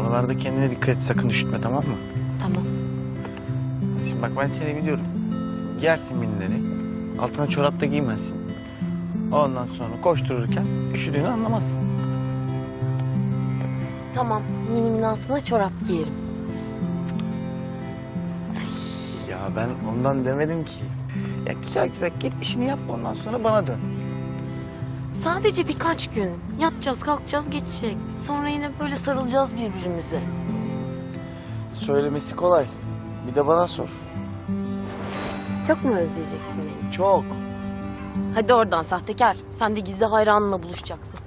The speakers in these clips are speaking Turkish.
Oralarda kendine dikkat et sakın üşütme tamam mı? Tamam. Şimdi bak ben seni biliyorum. Giyersin minileri. Altına çorap da giymezsin. Ondan sonra koştururken üşüdüğünü anlamazsın. Tamam. Minimin altına çorap giyerim. Ya ben ondan demedim ki. Ya güzel güzel git işini yap ondan sonra bana dön. Sadece birkaç gün. Yatacağız, kalkacağız, geçecek. Sonra yine böyle sarılacağız birbirimize. Söylemesi kolay. Bir de bana sor. Çok mu özleyeceksin beni? Çok. Hadi oradan sahtekar. Sen de gizli hayranınla buluşacaksın.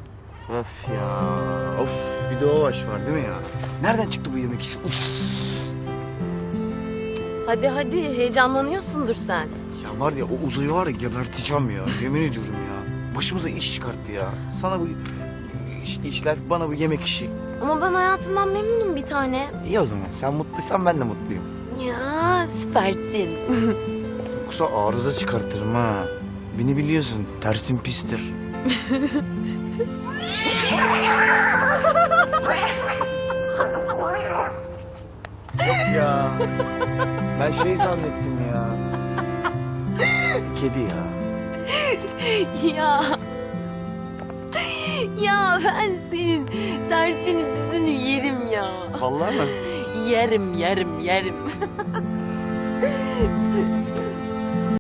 Of ya. Of. Bir de o baş var değil mi ya? Nereden çıktı bu yemek işi? Uf. Hadi hadi heyecanlanıyorsundur sen. Ya var ya o uzayı var ya geberteceğim ya. Yemin ediyorum ya. Başımıza iş çıkarttı ya. Sana bu iş, işler, bana bu yemek işi. Ama ben hayatımdan memnunum bir tane. İyi o zaman. Sen mutluysan ben de mutluyum. Ya süpersin. Yoksa arıza çıkartırım ha. Beni biliyorsun. Tersim pistir. Yok ya. Ben şey zannettim ya. Kedi ya. Ya. Ya ben senin tersini düzünü yerim ya. Vallahi mi? Yerim yerim yerim.